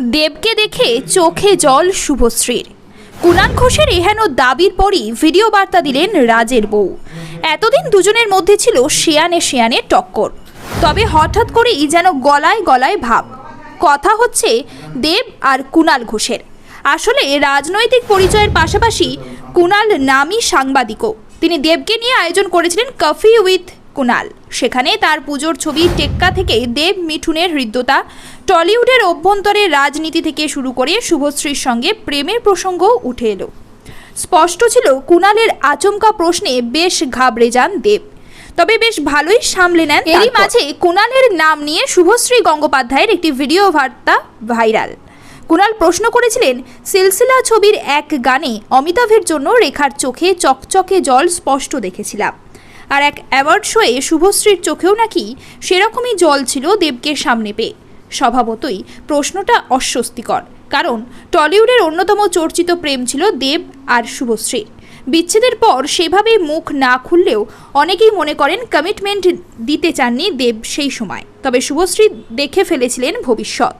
দেবকে দেখে চোখে জল শুভশ্রীর। কুনাল ঘোষের এহেন দাবির পরই ভিডিও বার্তা দিলেন রাজের বউ। এতদিন দুজনের মধ্যে ছিল শেয়ানে শেয়ানে টক্কর। তবে হঠাৎ করেই যেন গলায় গলায় ভাব। কথা হচ্ছে দেব আর কুনাল ঘোষের। আসলে রাজনৈতিক পরিচয়ের পাশাপাশি কুনাল নামই সাংবাদিকও। তিনি দেবকে নিয়ে আয়োজন করেছিলেন কফি উইথ কুনাল। সেখানে তার পুজোর ছবি টেক্কা থেকে দেব মিঠুনের হৃদ্যতা টলিউডের অভ্যন্তরে রাজনীতি থেকে শুরু করে শুভশ্রীর সঙ্গে প্রেমের প্রসঙ্গ উঠে এলো। স্পষ্ট ছিল কুনালের আচমকা প্রশ্নে বেশ ঘাবড়ে যান দেব। তবে বেশ ভালোই সামলে নেন এরই মাঝে কুনালের নাম নিয়ে শুভশ্রী গঙ্গোপাধ্যায়ের একটি ভিডিও বার্তা ভাইরাল। কুনাল প্রশ্ন করেছিলেন সিলসিলা ছবির এক গানে অমিতাভের জন্য রেখার চোখে চকচকে জল স্পষ্ট দেখেছিলাম। আর এক অ্যাওয়ার্ড শোয়ে শুভশ্রীর চোখেও নাকি সেরকমই জল ছিল দেবকে সামনে পেয়ে। স্বভাবতই প্রশ্নটা অস্বস্তিকর, কারণ টলিউডের অন্যতম চর্চিত প্রেম ছিল দেব আর শুভশ্রী। বিচ্ছেদের পর সেভাবে মুখ না খুললেও অনেকেই মনে করেন কমিটমেন্ট দিতে চাননি দেব সেই সময়। তবে শুভশ্রী দেখে ফেলেছিলেন ভবিষ্যৎ।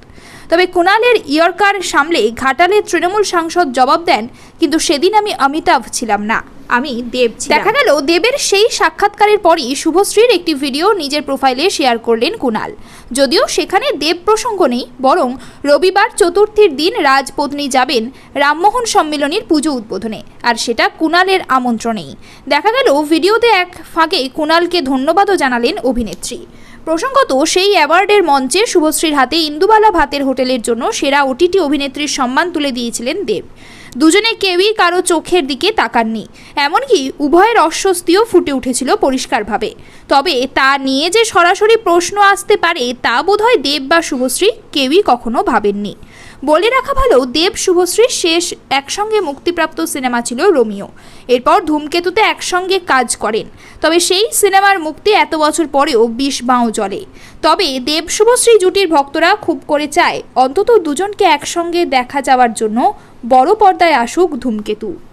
তবে কুণালের ইয়র্কার সামলে ঘাটালের তৃণমূল সাংসদ জবাব দেন, কিন্তু সেদিন আমি অমিতাভ ছিলাম না। আমি দেব দেখা গেল দেবের সেই সাক্ষাৎকারের পরই শুভশ্রীর একটি ভিডিও নিজের প্রোফাইলে শেয়ার করলেন কুণাল। যদিও সেখানে দেব প্রসঙ্গ নেই, বরং রবিবার চতুর্থীর দিন রাজপত্নী যাবেন রামমোহন সম্মিলনীর পুজো উদ্বোধনে, আর সেটা কুণালের আমন্ত্রণেই। দেখা গেল ভিডিওতে এক ফাঁকে কুণালকে ধন্যবাদও জানালেন অভিনেত্রী। প্রসঙ্গত, সেই অ্যাওয়ার্ডের মঞ্চে শুভশ্রীর হাতে ইন্দুবালা ভাতের হোটেলের জন্য সেরা ওটিটি অভিনেত্রীর সম্মান তুলে দিয়েছিলেন দেব। দুজনে কেউই কারও চোখের দিকে তাকাননি। এমনকি উভয়ের অস্বস্তিও ফুটে উঠেছিল পরিষ্কারভাবে। তবে তা নিয়ে যে সরাসরি প্রশ্ন আসতে পারে, তা বোধহয় দেব বা শুভশ্রী কেউই কখনো ভাবেননি। বলে রাখা ভালো, দেব শুভশ্রীর শেষ একসঙ্গে মুক্তিপ্রাপ্ত সিনেমা ছিল রোমিও। এরপর ধূমকেতুতে একসঙ্গে কাজ করেন। তবে সেই সিনেমার মুক্তি এত বছর পরেও বিষ বাঁও জলে তবে দেব শুভশ্রী জুটির ভক্তরা খুব করে চায়, অন্তত দুজনকে একসঙ্গে দেখা যাওয়ার জন্য বড় পর্দায় আসুক ধূমকেতু।